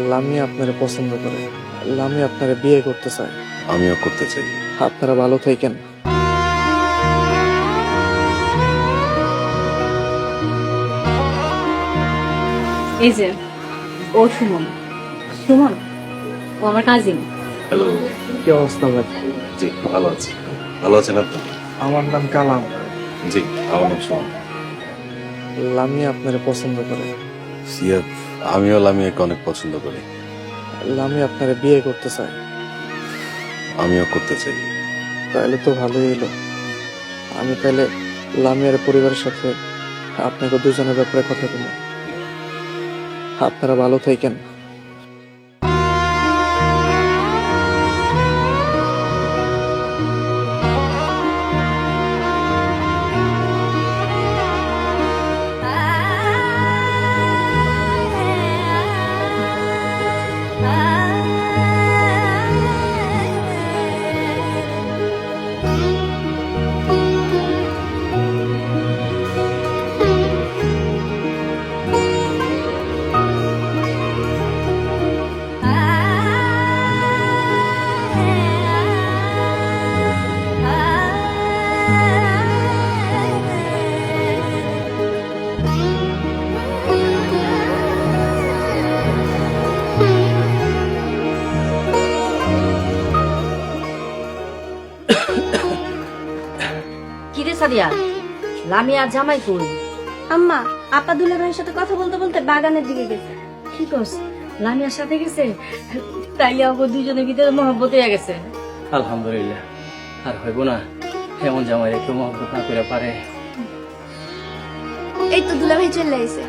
লামি আপনারা পছন্দ করে। লামি আপনারা বিয়ে করতে চায়। আমিও করতে চাই। আপনারা ভালো থাকেন। এই যে ও সুমন। সুমন ও আমার কাজিন হ্যালো কি অবস্থা ভাই? জি ভালো আছি। ভালো আছেন আপনি? আমার নাম কালাম। জি আমার নাম সুমন। লামি আপনারা পছন্দ করে। সিয়াব আমিও লামিয়াকে অনেক পছন্দ করি। লামি আপনারা বিয়ে করতে চাই আমিও করতে চাই। তাহলে তো ভালোই হলো। আমি তাহলে লামিয়ার পরিবারের সাথে আপনাকে দুজনের ব্যাপারে কথা বলব আপনারা ভালো থাকেন। সাদিয়া লামিয়া জামাই কই? আম্মা আপা দুলা ভাইয়ের সাথে কথা বলতে বলতে বাগানের দিকে গেছে। কি করছ লামিয়ার সাথে গেছে? তাইলে আমাকে দুজনের ভিতরে মহব্বত হয়ে গেছে। আলহামদুলিল্লাহ। আর হইব না এমন জামাই একটু মহব্বত না করে পারে। এই তো দুলা ভাই চলে এসে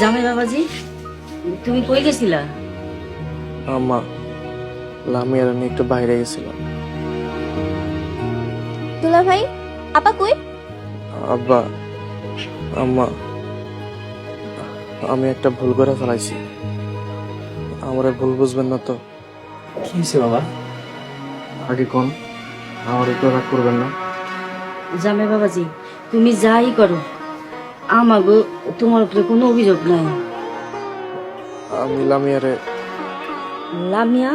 জামাই বাবাজি তুমি কই গেছিলা? আম্মা লামিয়ার আমি একটু বাইরে গেছিলাম। দুলা ভাই আপা কই? আব্বা আম্মা আমি একটা ভুল করে ফেলাইছি। আমার ভুল বুঝবেন না তো। কি হয়েছে বাবা? আগে কোন আমার একটু রাগ করবেন না। জামাই বাবাজি তুমি যাই করো। আমাগো তোমার উপরে কোনো অভিযোগ নাই। আমি লামিয়ারে লামিয়া?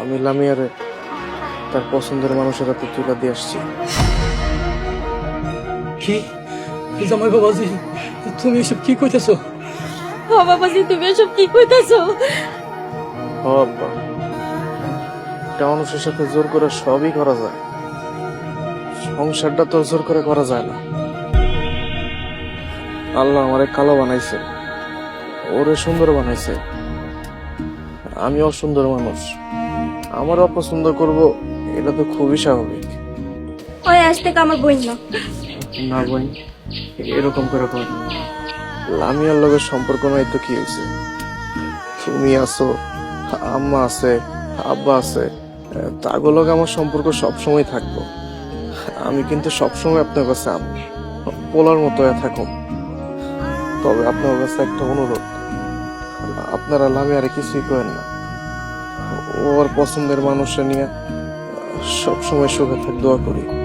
আমি লামিয়ারে তার পছন্দের মানুষের হাতে তুলে দিয়ে আসছি। কি? জামাই বাবাজি? তুমি এসব কি কইতেছো? ও বাবাজি তুমি এসব কি কইতাছো? হ আব্বা। একটা মানুষের সাথে জোর করে সবই করা যায়। সংসারটা তো জোর করে করা যায় না। আল্লাহ আমারে কালো বানাইছে। ওরে সুন্দর বানাইছে। আমি অসুন্দর মানুষ। আমার অপছন্দ করব এটা তো খুবই স্বাভাবিক। ওই আজ থেকে আমার বই না। না বোন এরকম করে কর। লামিয়ার লগের সম্পর্ক নাই তো কি হয়েছে? তুমি আছো আম্মা আছে আব্বা আছে তাগুলো আমার সম্পর্ক সবসময় থাকব। আমি কিন্তু সবসময় আপনার কাছে আম- পোলার মতো থাকুন তবে আপনার কাছে একটা অনুরোধ। আপনারা লামিয়ারে কিছুই করেন না। ওর পছন্দের মানুষে নিয়ে সবসময় সুখে থাক দোয়া করি।